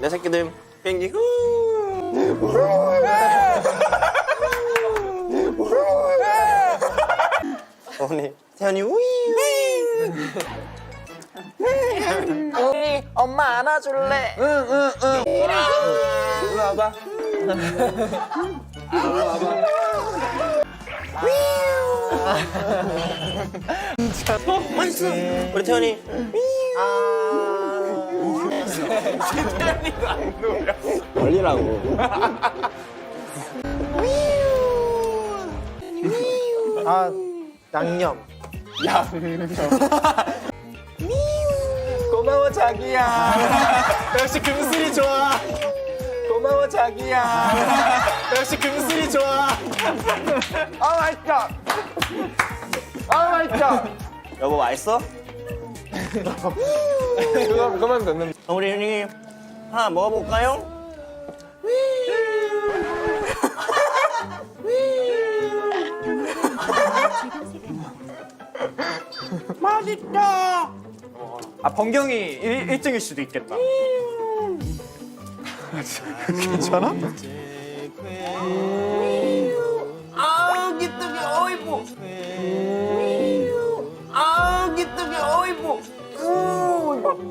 내 새끼들 비행기 후. 어머니 태연이 우이. 언니 엄마 안아줄래? 응응응 일로 와봐 맛있어. 우리 태연이. 걸리라고 아 양념. 고마워 자기야. 역시 금슬이 좋아. 고마워 자기야. 역시 금슬이 좋아. 아 맛있다. 아 맛있다. 여보 맛있어? 그만, 그만 듣는. 어, 우리 형님 하나 먹어볼까요? 맛있다. 아 번경이 일 1등일 수도 있겠다. 괜찮아? 아우 기특이 어이구.